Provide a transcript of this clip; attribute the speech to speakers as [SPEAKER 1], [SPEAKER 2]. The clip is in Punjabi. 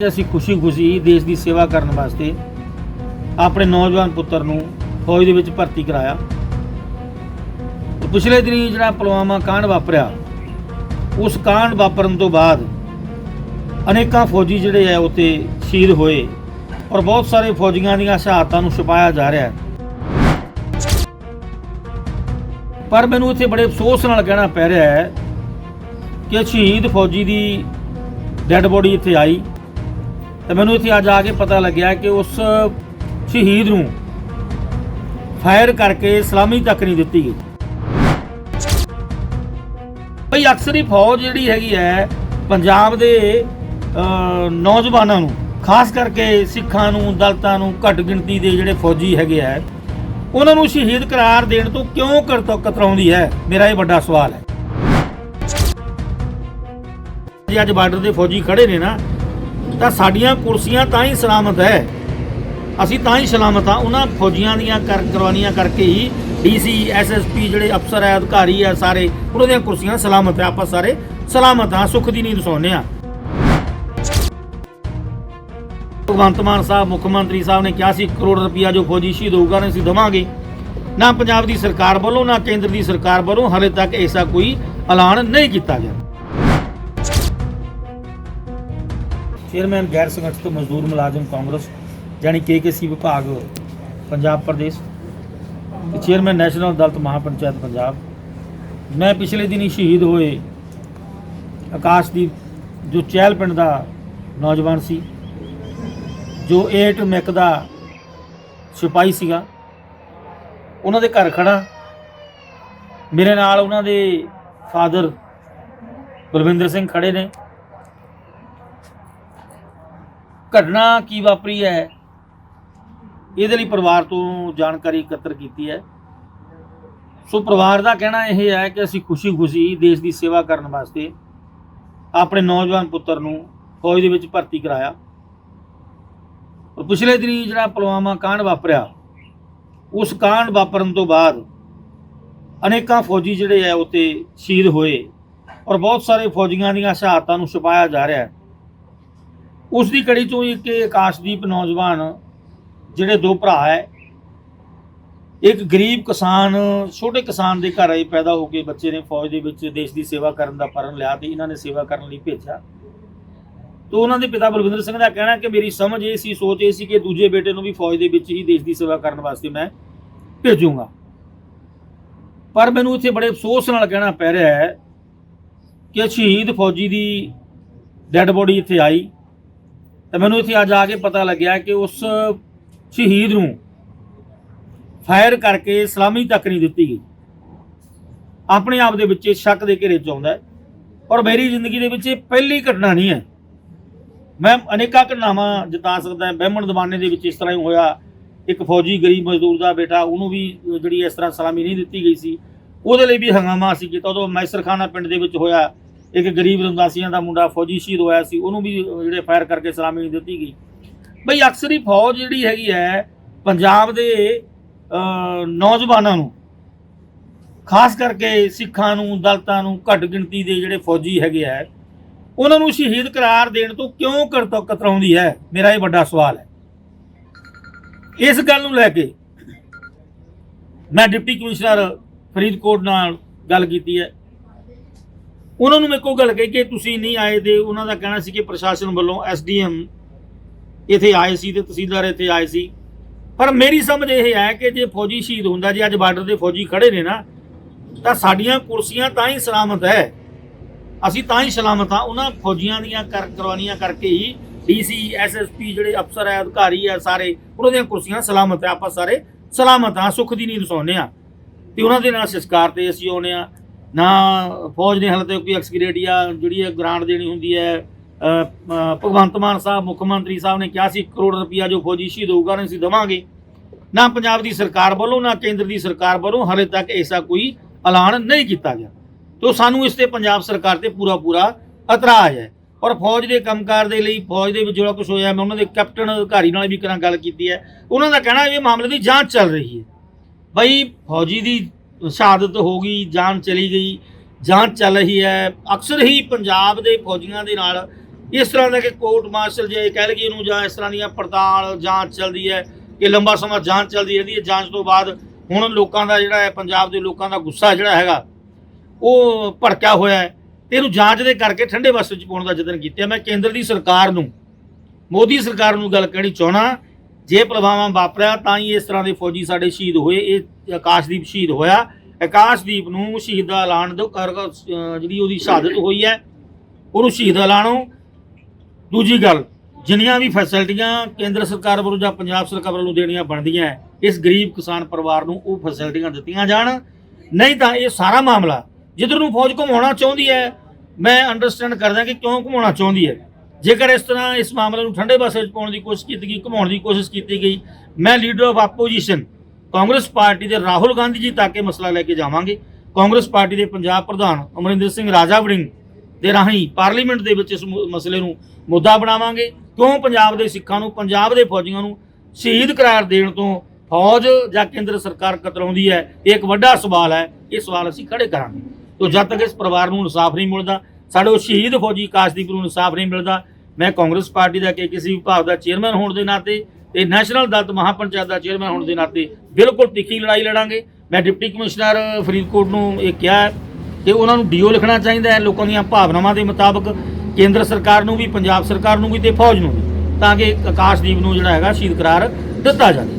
[SPEAKER 1] ਅਸੀਂ ਖੁਸ਼ੀ-ਖੁਸ਼ੀ ਦੇਸ਼ ਦੀ ਸੇਵਾ ਕਰਨ ਵਾਸਤੇ ਆਪਣੇ ਨੌਜਵਾਨ ਪੁੱਤਰ ਨੂੰ ਫੌਜ ਦੇ ਵਿੱਚ ਭਰਤੀ ਕਰਾਇਆ ਪਿਛਲੇ ਦਿਨੀ ਜਿਹੜਾ ਪੁਲਵਾਮਾ ਕਾਂਡ ਵਾਪਰਿਆ, ਉਸ ਕਾਂਡ ਵਾਪਰਨ ਤੋਂ ਬਾਅਦ ਅਨੇਕਾਂ ਫੌਜੀ ਜਿਹੜੇ ਆ ਉਤੇ ਸ਼ਹੀਦ ਹੋਏ ਔਰ ਬਹੁਤ ਸਾਰੇ ਫੌਜੀਆਂ ਦੀਆਂ ਸ਼ਹਾਦਤਾਂ ਨੂੰ ਛੁਪਾਇਆ ਜਾ ਰਿਹਾ ਪਰ ਮੈਨੂੰ ਇੱਥੇ ਬੜੇ ਅਫਸੋਸ ਨਾਲ ਕਹਿਣਾ ਪੈ ਰਿਹਾ ਹੈ ਕਿ ਸ਼ਹੀਦ ਫੌਜੀ ਦੀ ਡੈੱਡ ਬੋਡੀ ਇੱਥੇ ਆਈ। ਤੇ ਮੈਨੂੰ ਇੱਥੇ ਅੱਜ ਆ ਕੇ ਪਤਾ ਲੱਗਿਆ ਕਿ ਉਸ ਸ਼ਹੀਦ ਨੂੰ ਫਾਇਰ ਕਰਕੇ ਸਲਾਮੀ ਤੱਕ ਨਹੀਂ ਦਿੱਤੀ ਗਈ। ਭਈ ਅਕਸਰ ਹੀ ਫੌਜ ਜਿਹੜੀ ਹੈਗੀ ਹੈ, ਪੰਜਾਬ ਦੇ ਨੌਜਵਾਨਾਂ ਨੂੰ, ਖਾਸ ਕਰਕੇ ਸਿੱਖਾਂ ਨੂੰ, ਦਲਤਾਂ ਨੂੰ ਘੱਟ ਗਿਣਤੀ ਦੇ ਜਿਹੜੇ ਫੌਜੀ ਹੈਗੇ ਆ, ਉਹਨਾਂ ਨੂੰ ਸ਼ਹੀਦ ਕਰਾਰ ਦੇਣ ਤੋਂ ਕਿਉਂ ਕਰਤੋ ਕਤਰਾਉਂਦੀ ਹੈ? ਮੇਰਾ ਇਹ ਵੱਡਾ ਸਵਾਲ ਹੈ। ਜੇ, ਅੱਜ ਬਾਰਡਰ ਦੇ ਫੌਜੀ ਖੜੇ ਨੇ ਨਾ ਤਾਂ ਸਾਡੀਆਂ ਕੁਰਸੀਆਂ ਤਾਂ ਹੀ ਸਲਾਮਤ ਹੈ। ਅਸੀਂ ਤਾਂ ਹੀ ਸਲਾਮਤ ਆ ਉਹਨਾਂ ਫੌਜੀਆਂ ਦੀਆਂ ਕਰ, ਕੁਰਬਾਨੀਆਂ ਕਰਕੇ ਹੀ ਡੀਸੀ ਐਸਐਸਪੀ ਜਿਹੜੇ ਅਫਸਰ ਹੈ, ਅਧਿਕਾਰੀ ਹੈ, ਸਾਰੇ ਉਹਨਾਂ ਦੀਆਂ ਕੁਰਸੀਆਂ ਸਲਾਮਤ ਹੈ। ਆਪਾਂ ਸਾਰੇ ਸਲਾਮਤ ਆ ਸੁੱਖ ਦੀ ਨੀਂਦ ਸੌਂਦੇ ਆ ਭਗਵੰਤ ਮਾਨ ਸਾਹਿਬ, ਮੁੱਖ ਮੰਤਰੀ ਸਾਹਿਬ ਨੇ ਕਿਹਾ ਸੀ, ਕਰੋੜ ਰੁਪਇਆ ਜੋ ਫੌਜੀ ਸ਼ਹੀਦ ਹੋਊਗਾ ਨੇ ਅਸੀਂ ਦਵਾਂਗੇ। ਨਾ ਪੰਜਾਬ ਦੀ ਸਰਕਾਰ ਵੱਲੋਂ, ਨਾ ਕੇਂਦਰ ਦੀ ਸਰਕਾਰ ਵੱਲੋਂ ਹਾਲੇ ਤੱਕ ਐਸਾ ਕੋਈ ਐਲਾਨ ਨਹੀਂ ਕੀਤਾ ਗਿਆ। ਚੇਅਰਮੈਨ ਗੈਰ ਸੰਗਠਿਤ ਮਜ਼ਦੂਰ ਮੁਲਾਜ਼ਮ ਕਾਂਗਰਸ ਜਾਨੀ ਕੇਕੇਸੀ ਵਿਭਾਗ, ਪੰਜਾਬ ਪ੍ਰਦੇਸ਼ ਤੇ ਚੇਅਰਮੈਨ ਨੈਸ਼ਨਲ ਅਦਾਲਤ ਮਹਾਪੰਚਾਇਤ ਪੰਜਾਬ। ਮੈਂ ਪਿਛਲੇ ਦਿਨੀ ਸ਼ਹੀਦ ਹੋਏ ਆਕਾਸ਼ਦੀਪ, ਜੋ ਚਹਿਲ ਪਿੰਡ ਦਾ ਨੌਜਵਾਨ ਸੀ, ਜੋ 8 ਮੈਕ ਦਾ ਸਿਪਾਹੀ ਸੀਗਾ। ਉਹਨਾਂ ਦੇ ਘਰ ਖੜਾ ਮੇਰੇ ਨਾਲ ਉਹਨਾਂ ਦੇ ਫਾਦਰ ਬਲਵਿੰਦਰ ਸਿੰਘ ਖੜੇ ਨੇ। ਘਟਨਾ ਕੀ ਵਾਪਰੀ ਹੈ? ਇਹਦੇ ਲਈ ਪਰਿਵਾਰ ਤੋਂ ਜਾਣਕਾਰੀ ਇਕੱਤਰ ਕੀਤੀ ਹੈ। ਸੋ ਪਰਿਵਾਰ ਦਾ ਕਹਿਣਾ ਇਹ ਹੈ ਕਿ ਅਸੀਂ ਖੁਸ਼ੀ-ਖੁਸ਼ੀ ਦੇਸ਼ ਦੀ ਸੇਵਾ ਕਰਨ ਵਾਸਤੇ ਆਪਣੇ ਨੌਜਵਾਨ ਪੁੱਤਰ ਨੂੰ ਫੌਜ ਦੇ ਵਿੱਚ ਭਰਤੀ ਕਰਾਇਆ। ਔਰ ਪਿਛਲੇ ਦਿਨੀ ਜਿਹੜਾ ਪੁਲਵਾਮਾ ਕਾਂਡ ਵਾਪਰਿਆ, ਉਸ ਕਾਂਡ ਵਾਪਰਨ ਤੋਂ ਬਾਅਦ ਅਨੇਕਾਂ ਫੌਜੀ ਜਿਹੜੇ ਆ ਉਤੇ ਸ਼ਹੀਦ ਹੋਏ ਔਰ ਬਹੁਤ ਸਾਰੇ ਫੌਜੀਆਂ ਦੀਆਂ ਸ਼ਹਾਦਤਾਂ ਨੂੰ ਛੁਪਾਇਆ ਜਾ ਰਿਹਾ ਹੈ। ਉਸ ਦੀ ਕੜੀ ਚੋਂ ਇੱਕ ਆਕਾਸ਼ਦੀਪ ਨੌਜਵਾਨ, ਜਿਹੜੇ ਦੋ ਭਰਾ ਹੈ, ਇੱਕ ਗਰੀਬ ਕਿਸਾਨ, ਛੋਟੇ ਕਿਸਾਨ ਦੇ ਘਰ ਆਏ, ਪੈਦਾ ਹੋ ਕੇ ਬੱਚੇ ਨੇ ਫੌਜ ਦੇ ਵਿੱਚ ਦੇਸ਼ ਦੀ ਸੇਵਾ ਕਰਨ ਦਾ ਪਰਨ ਲਿਆ ਤੇ ਇਹਨਾਂ ਨੇ ਸੇਵਾ ਕਰਨ ਲਈ ਭੇਜਿਆ। ਤੋਂ ਉਹਨਾਂ ਦੇ ਪਿਤਾ ਬਲਵਿੰਦਰ ਸਿੰਘ ਦਾ ਕਹਿਣਾ ਕਿ ਮੇਰੀ ਸਮਝ ਇਹ ਸੀ, ਸੋਚ ਇਹ ਸੀ ਕਿ ਦੂਜੇ ਬੇਟੇ ਨੂੰ ਵੀ ਫੌਜ ਦੇ ਵਿੱਚ ਹੀ ਦੇਸ਼ ਦੀ ਸੇਵਾ ਕਰਨ ਵਾਸਤੇ ਮੈਂ ਭੇਜੂੰਗਾ। ਪਰ ਮੈਨੂੰ ਇੱਥੇ ਬੜੇ ਅਫਸੋਸ ਨਾਲ ਕਹਿਣਾ ਪੈ ਰਿਹਾ ਹੈ ਕਿ ਸ਼ਹੀਦ ਫੌਜੀ ਦੀ ਡੈੱਡ ਬੋਡੀ ਇੱਥੇ ਆਈ। ਤੇ ਮੈਨੂੰ ਇੱਥੇ ਅੱਜ ਆ ਕੇ ਪਤਾ ਲੱਗਿਆ ਕਿ ਉਸ ਸ਼ਹੀਦ ਨੂੰ ਫਾਇਰ ਕਰਕੇ ਸਲਾਮੀ ਤੱਕ ਨਹੀਂ ਦਿੱਤੀ ਗਈ। ਆਪਣੇ ਆਪ ਦੇ ਵਿੱਚ ਸ਼ੱਕ ਦੇ ਘੇਰੇ ਚ ਆਉਂਦਾ ਹੈ ਔਰ ਮੇਰੀ ਜ਼ਿੰਦਗੀ ਦੇ ਵਿੱਚ ਇਹ ਪਹਿਲੀ ਘਟਨਾ ਨਹੀਂ ਹੈ। ਮੈਂ ਅਨੇਕਾਂ ਘਟਨਾਵਾਂ ਜਤਾ ਸਕਦਾ ਹਾਂ। ਬਹਿਮਣ ਦਵਾਨੇ ਦੇ ਵਿੱਚ ਇਸ ਤਰ੍ਹਾਂ ਹੀ ਹੋਇਆ। ਇੱਕ ਫੌਜੀ ਗਰੀਬ ਮਜ਼ਦੂਰ ਦਾ ਬੇਟਾ, ਉਹਨੂੰ ਵੀ ਜਿਹੜੀ ਇਸ ਤਰ੍ਹਾਂ ਸਲਾਮੀ ਨਹੀਂ ਦਿੱਤੀ ਗਈ ਸੀ। ਉਹਦੇ ਲਈ ਵੀ ਹੰਗਾਮਾ ਸੀ ਕੀਤਾ। ਉਦੋਂ ਮੈਸਰਖਾਨਾ ਪਿੰਡ ਦੇ ਵਿੱਚ ਹੋਇਆ। ਇੱਕ ਗਰੀਬ ਰਮਦਾਸੀਆਂ ਦਾ ਮੁੰਡਾ ਫੌਜੀ ਸ਼ਹੀਦ ਹੋਇਆ ਸੀ, ਉਹਨੂੰ ਵੀ ਜਿਹੜੇ ਫਾਇਰ ਕਰਕੇ ਸਲਾਮੀ ਨਹੀਂ ਦਿੱਤੀ ਗਈ। ਬਈ ਅਕਸਰ ਹੀ ਫੌਜ ਜਿਹੜੀ ਹੈਗੀ ਹੈ, ਪੰਜਾਬ ਦੇ ਨੌਜਵਾਨਾਂ ਨੂੰ, ਖਾਸ ਕਰਕੇ ਸਿੱਖਾਂ ਨੂੰ ਦਲਤਾਂ ਨੂੰ ਘੱਟ ਗਿਣਤੀ ਦੇ ਜਿਹੜੇ ਫੌਜੀ ਹੈਗੇ ਆ, ਉਹਨਾਂ ਨੂੰ ਸ਼ਹੀਦ ਕਰਾਰ ਦੇਣ ਤੋਂ ਕਿਉਂ ਕਰਤੋ ਕਤਰਾਉਂਦੀ ਹੈ? ਮੇਰਾ ਇਹ ਵੱਡਾ ਸਵਾਲ ਹੈ। ਇਸ ਗੱਲ ਨੂੰ ਲੈ ਕੇ ਮੈਂ ਡਿਪਟੀ ਕਮਿਸ਼ਨਰ ਫਰੀਦਕੋਟ ਨਾਲ ਗੱਲ ਕੀਤੀ ਹੈ। ਉਹਨਾਂ ਨੂੰ ਮੈਂ ਇੱਕੋ ਗੱਲ ਕਹੀ ਕਿ ਤੁਸੀਂ ਨਹੀਂ ਆਏ ਤੇ ਉਹਨਾਂ ਦਾ ਕਹਿਣਾ ਸੀ ਕਿ ਪ੍ਰਸ਼ਾਸਨ ਵੱਲੋਂ ਐਸਡੀਐਮ ਇੱਥੇ ਆਏ ਸੀ ਤੇ ਤਹਿਸੀਲਦਾਰ ਇੱਥੇ ਆਏ ਸੀ। ਪਰ ਮੇਰੀ ਸਮਝ ਇਹ ਹੈ ਕਿ ਜੇ ਫੌਜੀ ਸ਼ਹੀਦ ਹੁੰਦਾ, ਜੇ ਅੱਜ ਬਾਰਡਰ ਦੇ ਫੌਜੀ ਖੜੇ ਨੇ ਨਾ, ਤਾਂ ਸਾਡੀਆਂ ਕੁਰਸੀਆਂ ਤਾਂ ਹੀ ਸਲਾਮਤ ਹੈ। ਅਸੀਂ ਤਾਂ ਹੀ ਸਲਾਮਤ ਆ ਉਹਨਾਂ ਫੌਜੀਆਂ ਦੀਆਂ ਕਰ ਕੁਰਬਾਨੀਆਂ ਕਰਕੇ ਹੀ ਡੀਸੀ ਐਸਐਸਪੀ ਜਿਹੜੇ ਅਫਸਰ ਹੈ, ਅਧਿਕਾਰੀ ਹੈ ਸਾਰੇ, ਉਹਨਾਂ ਦੀਆਂ ਕੁਰਸੀਆਂ ਸਲਾਮਤ ਹੈ। ਆਪਾਂ ਸਾਰੇ ਸਲਾਮਤ ਆ ਸੁੱਖ ਦੀ ਨੀਂਦ ਸੌਂਦੇ ਆ ਤੇ ਉਹਨਾਂ ਦੇ ਨਾਲ ਸੰਸਕਾਰ ਤੇ ਅਸੀਂ ਆਉਨੇ ਆ ਨਾ ਫੌਜ ਨੇ ਹਾਲੇ ਤੱਕ ਕੋਈ ਐਕਸਗ੍ਰੇਡੀਆ ਜਿਹੜੀ ਹੈ ਗ੍ਰਾਂਟ ਦੇਣੀ ਹੁੰਦੀ ਹੈ ਭਗਵੰਤ ਮਾਨ ਸਾਹਿਬ, ਮੁੱਖ ਮੰਤਰੀ ਸਾਹਿਬ ਨੇ ਕਿਹਾ ਸੀ ਕਰੋੜ ਰੁਪਇਆ ਜੋ ਫੌਜੀ ਸ਼ਹੀਦ ਹੋਊਗਾ ਨੇ ਅਸੀਂ ਦਵਾਂਗੇ। ਨਾ ਪੰਜਾਬ ਦੀ ਸਰਕਾਰ ਵੱਲੋਂ, ਨਾ ਕੇਂਦਰ ਦੀ ਸਰਕਾਰ ਵੱਲੋਂ ਹਾਲੇ ਤੱਕ ਐਸਾ ਕੋਈ ਐਲਾਨ ਨਹੀਂ ਕੀਤਾ ਗਿਆ। ਤੋ ਸਾਨੂੰ ਇਸ ਤੇ ਪੰਜਾਬ ਸਰਕਾਰ ਤੇ ਪੂਰਾ ਪੂਰਾ ਇਤਰਾਜ਼ ਹੈ। ਔਰ ਫੌਜ ਦੇ ਕੰਮਕਾਰ ਦੇ ਲਈ, ਫੌਜ ਦੇ ਵਿੱਚ ਜਿਹੜਾ ਕੁਝ ਹੋਇਆ, ਮੈਂ ਉਹਨਾਂ ਦੇ ਕੈਪਟਨ ਅਧਿਕਾਰੀ ਨਾਲ ਵੀ ਕਰਾਂ ਗੱਲ ਕੀਤੀ ਹੈ। ਉਹਨਾਂ ਦਾ ਕਹਿਣਾ ਵੀ ਇਹ ਮਾਮਲੇ ਦੀ ਜਾਂਚ ਚੱਲ ਰਹੀ ਹੈ। ਬਈ ਫੌਜੀ ਦੀ ਸ਼ਹਾਦਤ ਹੋ ਗਈ, ਜਾਨ ਚਲੀ ਗਈ ਜਾਂਚ ਚੱਲ ਰਹੀ ਹੈ। ਅਕਸਰ ਹੀ ਪੰਜਾਬ ਦੇ ਫੌਜੀਆਂ ਦੇ ਨਾਲ ਇਸ ਤਰ੍ਹਾਂ ਦਾ ਕਿ ਕੋਰਟ ਮਾਰਸ਼ਲ ਜੇ ਕਹਿ ਲਈਏ ਇਹਨੂੰ ਜਾਂ ਇਸ ਤਰ੍ਹਾਂ ਦੀਆਂ ਪੜਤਾਲ, ਜਾਂਚ ਚੱਲਦੀ ਹੈ ਕਿ ਲੰਬਾ ਸਮਾਂ ਜਾਂਚ ਚੱਲਦੀ ਰਹਿੰਦੀ ਹੈ ਜਾਂਚ ਤੋਂ ਬਾਅਦ ਹੁਣ ਲੋਕਾਂ ਦਾ ਜਿਹੜਾ ਹੈ, ਪੰਜਾਬ ਦੇ ਲੋਕਾਂ ਦਾ ਗੁੱਸਾ ਜਿਹੜਾ ਹੈਗਾ, ਉਹ ਭੜਕਿਆ ਹੋਇਆ ਹੈ। ਤੇ ਇਹਨੂੰ ਜਾਂਚ ਦੇ ਕਰਕੇ ਠੰਡੇ ਵਸ ਵਿੱਚ ਪਾਉਣ ਦਾ ਯਤਨ ਕੀਤਾ। ਮੈਂ ਕੇਂਦਰ ਦੀ ਸਰਕਾਰ ਨੂੰ, ਮੋਦੀ ਸਰਕਾਰ ਨੂੰ ਗੱਲ ਕਹਿਣੀ ਚਾਹਣਾ ਜੇ ਪ੍ਰਭਾਵਾਂ ਵਾਪਰਿਆ ਤਾਂ ਹੀ ਇਸ ਤਰ੍ਹਾਂ ਦੇ ਫੌਜੀ ਸਾਡੇ ਸ਼ਹੀਦ ਹੋਏ। ਇਹ ਆਕਾਸ਼ਦੀਪ ਸ਼ਹੀਦ ਹੋਇਆ। ਆਕਾਸ਼ਦੀਪ ਨੂੰ ਸ਼ਹੀਦ ਦਾ ਐਲਾਨ ਦਿਓ। ਜਿਹੜੀ ਉਹਦੀ ਸ਼ਹਾਦਤ ਹੋਈ ਹੈ, ਉਹਨੂੰ ਸ਼ਹੀਦ ਐਲਾਨੋ ਦੂਜੀ ਗੱਲ, ਜਿੰਨੀਆਂ ਵੀ ਫੈਸਿਲਿਟੀਆਂ ਕੇਂਦਰ ਸਰਕਾਰ ਵੱਲੋਂ ਜਾਂ ਪੰਜਾਬ ਸਰਕਾਰ ਵੱਲੋਂ ਦੇਣੀਆਂ ਬਣਦੀਆਂ ਇਸ ਗਰੀਬ ਕਿਸਾਨ ਪਰਿਵਾਰ ਨੂੰ ਉਹ ਫੈਸਿਲਿਟੀਆਂ ਦਿੱਤੀਆਂ ਜਾਣ। ਨਹੀਂ ਤਾਂ ਇਹ ਸਾਰਾ ਮਾਮਲਾ ਜਿੱਧਰ ਨੂੰ ਫੌਜ ਘੁਮਾਉਣਾ ਚਾਹੁੰਦੀ ਹੈ, ਮੈਂ ਅੰਡਰਸਟੈਂਡ ਕਰਦਾ ਕਿ ਕਿਉਂ ਘੁਮਾਉਣਾ ਚਾਹੁੰਦੀ ਹੈ। ਜੇਕਰ ਇਸ ਤਰ੍ਹਾਂ ਇਸ ਮਾਮਲੇ ਨੂੰ ਠੰਡੇ ਪਾਸੇ ਵਿੱਚ ਪਾਉਣ ਦੀ ਕੋਸ਼ਿਸ਼ ਕੀਤੀ ਗਈ, ਘੁਮਾਉਣ ਦੀ ਕੋਸ਼ਿਸ਼ ਕੀਤੀ ਗਈ, ਮੈਂ leader of opposition Congress party ਦੇ ਰਾਹੁਲ ਗਾਂਧੀ ਜੀ ਤੱਕ ਇਹ ਮਸਲਾ ਲੈ ਕੇ ਜਾਵਾਂਗੇ। ਕਾਂਗਰਸ ਪਾਰਟੀ ਦੇ ਪੰਜਾਬ ਪ੍ਰਧਾਨ ਅਮਰਿੰਦਰ ਸਿੰਘ ਰਾਜਾ ਵੜਿੰਗ ਦੇ ਰਾਹੀਂ ਪਾਰਲੀਮੈਂਟ ਦੇ ਵਿੱਚ ਇਸ ਮਸਲੇ ਨੂੰ ਮੁੱਦਾ ਬਣਾਵਾਂਗੇ। ਕਿਉਂ ਪੰਜਾਬ ਦੇ ਸਿੱਖਾਂ ਨੂੰ, ਪੰਜਾਬ ਦੇ ਫੌਜੀਆਂ ਨੂੰ ਸ਼ਹੀਦ ਕਰਾਰ ਦੇਣ ਤੋਂ ਫੌਜ ਜਾਂ ਕੇਂਦਰ ਸਰਕਾਰ ਕਤਰਾਉਂਦੀ ਹੈ? ਇਹ ਇੱਕ ਵੱਡਾ ਸਵਾਲ ਹੈ। ਇਹ ਸਵਾਲ ਅਸੀਂ ਖੜੇ ਕਰਾਂਗੇ। ਤੋ ਜਦ ਤੱਕ ਇਸ ਪਰਿਵਾਰ ਨੂੰ ਇਨਸਾਫ ਨਹੀਂ ਮਿਲਦਾ ਸਾਡੇ ਉਹ ਸ਼ਹੀਦ ਫੌਜੀ ਕਾਸ਼ਦੀਪ ਨੂੰ ਇਨਸਾਫ ਨਹੀਂ ਮਿਲਦਾ। ਮੈਂ ਕਾਂਗਰਸ ਪਾਰਟੀ ਦਾ ਕਿ ਕਿਸੇ ਵਿਭਾਗ ਦਾ ਚੇਅਰਮੈਨ ਹੋਣ ਦੇ ਨਾਤੇ ਤੇ ਨੈਸ਼ਨਲ ਦਲਤ ਮਹਾਪੰਚਾਇਤ ਦਾ ਚੇਅਰਮੈਨ ਹੋਣ ਦੇ ਨਾਤੇ ਬਿਲਕੁਲ ਤਿੱਖੀ ਲੜਾਈ ਲੜਾਂਗੇ। ਮੈਂ ਡਿਪਟੀ ਕਮਿਸ਼ਨਰ ਫਰੀਦਕੋਟ ਨੂੰ ਇਹ ਕਿਹਾ ਕਿ ਉਹਨਾਂ ਨੂੰ ਡੀਓ ਲਿਖਣਾ ਚਾਹੀਦਾ ਹੈ ਲੋਕਾਂ ਦੀਆਂ ਭਾਵਨਾਵਾਂ ਦੇ ਮੁਤਾਬਕ, ਕੇਂਦਰ ਸਰਕਾਰ ਨੂੰ ਵੀ, ਪੰਜਾਬ ਸਰਕਾਰ ਨੂੰ ਵੀ ਤੇ ਫੌਜ ਨੂੰ ਵੀ, ਤਾਂ ਕਿ ਆਕਾਸ਼ਦੀਪ ਨੂੰ ਜਿਹੜਾ ਹੈਗਾ ਸ਼ਹੀਦ ਕਰਾਰ ਦਿੱਤਾ ਜਾਵੇ।